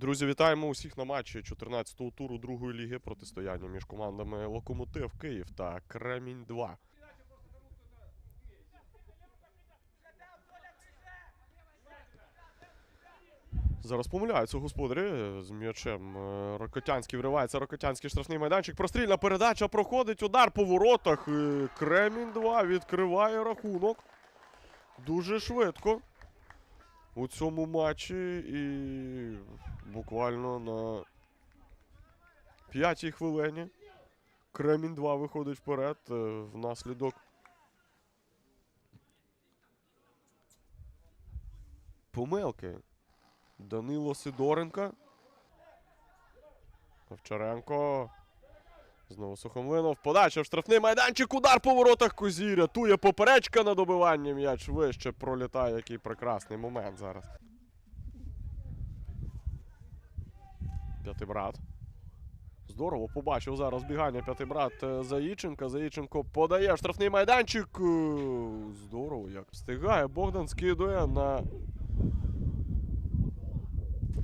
Друзі, вітаємо усіх на матчі 14-го туру другої ліги протистояння між командами Локомотив Київ та Кремінь 2. Зараз помиляються господарі з м'ячем. Е, Рокотянський вривається. Рокотянський штрафний майданчик. Прострільна передача проходить. Удар по воротах. Кремінь 2 відкриває рахунок. Дуже швидко у цьому матчі і буквально на п'ятій хвилині Кремінь 2 виходить вперед е, внаслідок помилки Данило Сидоренка. Овчаренко. Знову Сухомлинов. Подача в штрафний майданчик. Удар по воротах Козі. Рятує поперечка на добивання. М'яч вище пролітає. Який прекрасний момент зараз. П'ятий брат. Здорово, побачив зараз бігання п'ятий брат е, Заїченка. Заїченко подає штрафний майданчик. Е, Здорово як. Встигає. Богдан скидує на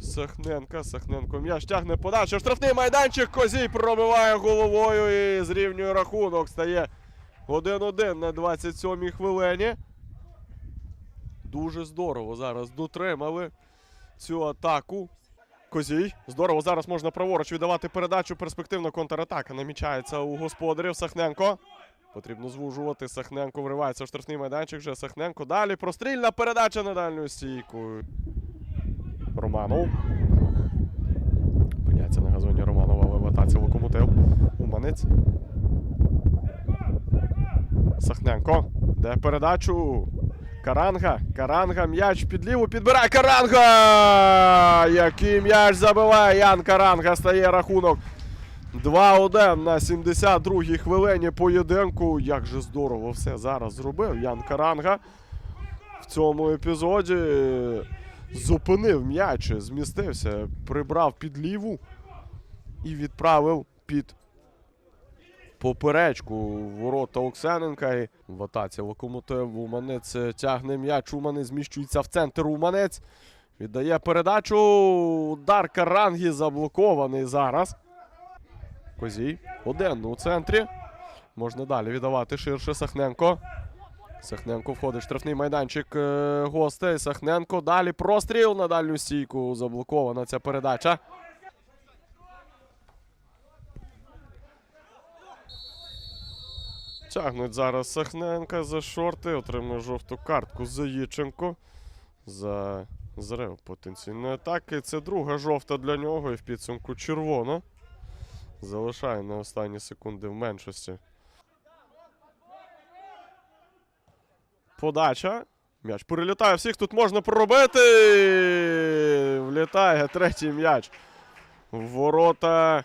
Сахненка. Сахненко м'яч тягне подачу. Штрафний майданчик. Козій пробиває головою і зрівнює рахунок. Стає 1-1 на 27-й хвилині. Дуже здорово зараз дотримали цю атаку. Козій. Здорово. Зараз можна праворуч віддавати передачу. Перспективна контратака намічається у господарів. Сахненко. Потрібно звужувати. Сахненко вривається в штрафний майданчик. Вже Сахненко. Далі прострільна передача на дальню стійку. Романов. Опиняється на газоні Романова в атаці локомотив. Уманець. Сахненко. Де передачу? Каранга. Каранга. М'яч під ліву підбирає. Каранга! Який м'яч забиває Ян Каранга. Стає рахунок. 2-1 на 72-й хвилині поєдинку. Як же здорово все зараз зробив Ян Каранга. В цьому епізоді зупинив м'яч, змістився, прибрав під ліву і відправив під поперечку ворота Оксененка. І в атаці локомотив Уманець тягне м'яч. Уманець зміщується в центр. Уманець віддає передачу. Удар Карангі заблокований зараз. Козій. Один у центрі. Можна далі віддавати ширше Сахненко. Сахненко входить штрафний майданчик е, гостей. Сахненко далі простріл на дальню стійку. Заблокована ця передача. Тягнуть зараз Сахненка за шорти. Отримує жовту картку Заїченко. За зрив потенційної атаки. Це друга жовта для нього і в підсумку червона. Залишає на останні секунди в меншості. Подача. М'яч перелітає всіх. Тут можна проробити. Влітає третій м'яч. Ворота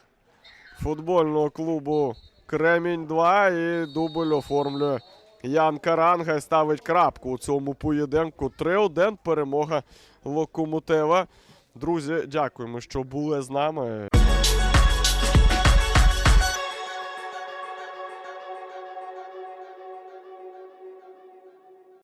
футбольного клубу Кремінь 2 і дубль оформлює Ян Каранга ставить крапку у цьому поєдинку. 3-1 перемога локомотива. Друзі, дякуємо, що були з нами.